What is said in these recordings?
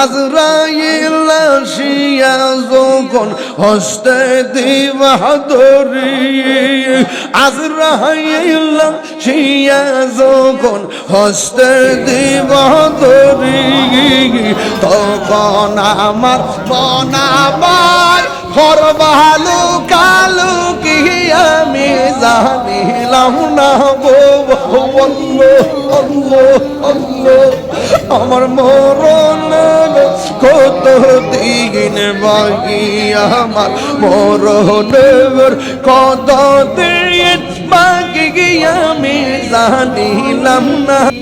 আজরাইল আসিয়া যখন হস্তে দিবা ধরি আজরাইল আসিয়া যখন হস্তে দিবা ধরি তখন আমার বনাবার ঘর ভালো কালো কি আমি জানিলাম না গো। আল্লাহ আল্লাহ আল্লাহ। আমার মরণ কত দিন বাকি আমার মরণের কত দিন বাকি আমি জানিলাম না।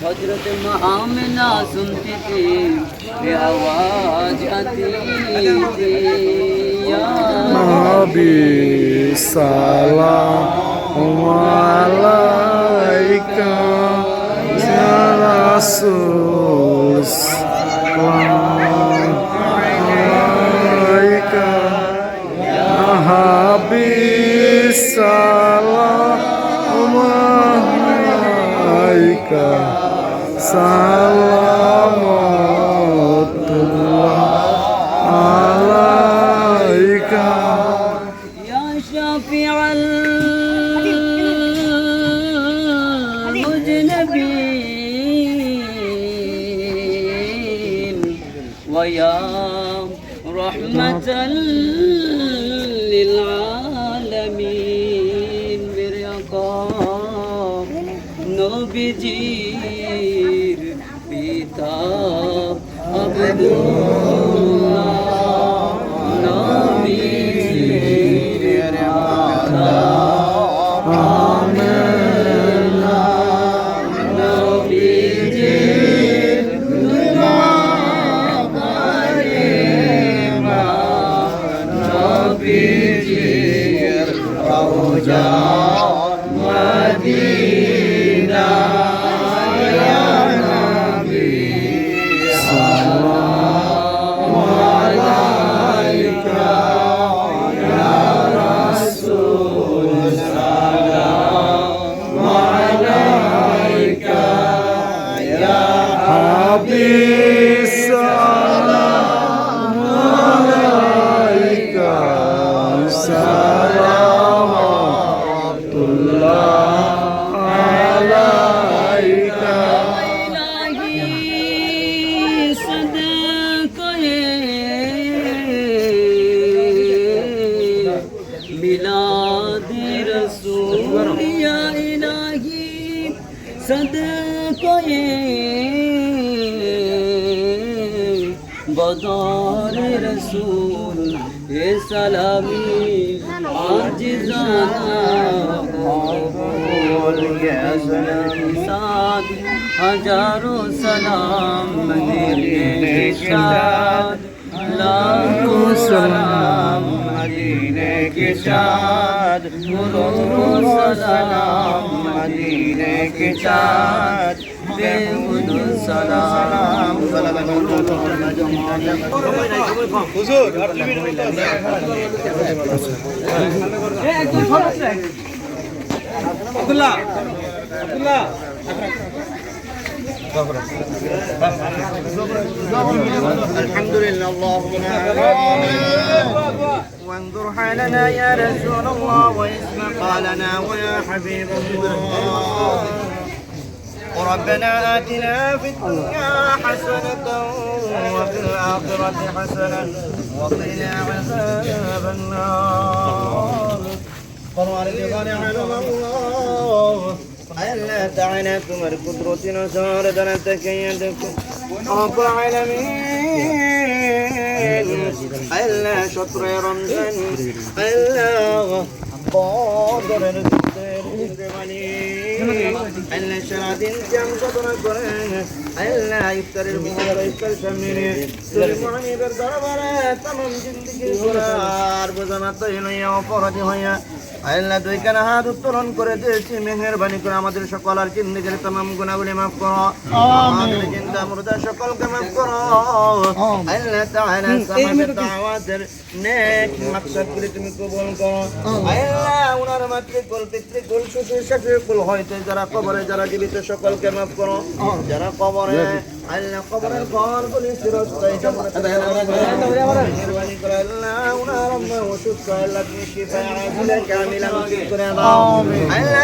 हजरत महामना सुनती थी ये आवाज आती थी या Nabi salam alaika ya ويا رحمة للعالمين برقاب নবীজির পিতা আব্দুল্লাহ সদকয়ে বদর রসুল এ সালামি আজ সাদ হাজারো সালাম মদিনে শাদ লাখো সালাম মদিনে কে চাঁদ? দুরুদ সালাম মদিনে কে চাঁদ? হুজুর আর মিনিট وانظر حالنا يا رسول الله واسم قالنا ويا حبيب الله. وربنا آتنا في الدنيا حسنة وفي الآخرة حسنة وقنا عذاب النار. قرآن الله. ألا تعالى تمر قدرتنا ساردنا تكيدكم رب العالمين. আল্লাহ, সত্রে রমজান আল্লাহ কদরের আল্লাহ সারাদিন শ্যাম কদনা করেন আল্লাহ, ইফতারের মহাবার ইফতার সামনে সুলমানিবের দরবারে তমাম জিন্দগি ঘোরার বোঝানা তৈরি হইয়া অপরাধী হইয়া আল্লাহ দুই কানা হাত উত্তোলন করে দিয়েছি মেহেরবানি করে আমাদের সকল আর জিন্দিগির তাম গুণাগুলি মাফ করো। আমাদের মুর্দা সকলকে মাফ করো। আল্লাহ তাআলা সমাজের দাওয়াতের নেক মাকসাদগুলি তুমি কবুল করো। আল্লাহ উনার মাতৃকুল পিতৃকুল শ্বশুর শাশুড়িকুল হইতে যারা কবরে যারা জীবিত সকলকে মাফ করো। যারা কবরে আল্লাহ কবরের ঘরগুলি চিরস্থায়ী মেহেরবানি করে আল্লাহ উনার অসুস্থ আল্লাহ তুমি শিফা আল্লাহ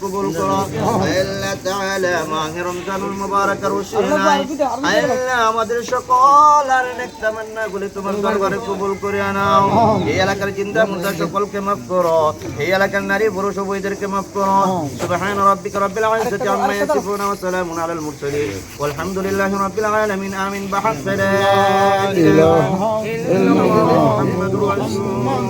কবুল করো। আল্লাহ তাআলা মাহে রমজানুল মুবারক রসুলনা আল্লাহ আমাদের সকল আর নেক তামান্নাগুলি তোমার দরবারে কবুল করে আনাও। এই এলাকার চিন্তা মুদ্রা সকলকে মাফ করো। এই এলাকার নারী পুরুষ উভয়দেরকে মাফ করো। সুবহান রাব্বিকা রাব্বিল ইজ্জাতি আম্মা ইয়াসিফুন ওয়া সালামুন আলাল মুরসালিন। ওয়ালহামদুলিল্লাহি রাব্বিল আলামিন। আমিন। বাহাদ সালা ইলাহা ইল্লাল্লাহ। মুহাম্মাদুর রাসূলুল্লাহ।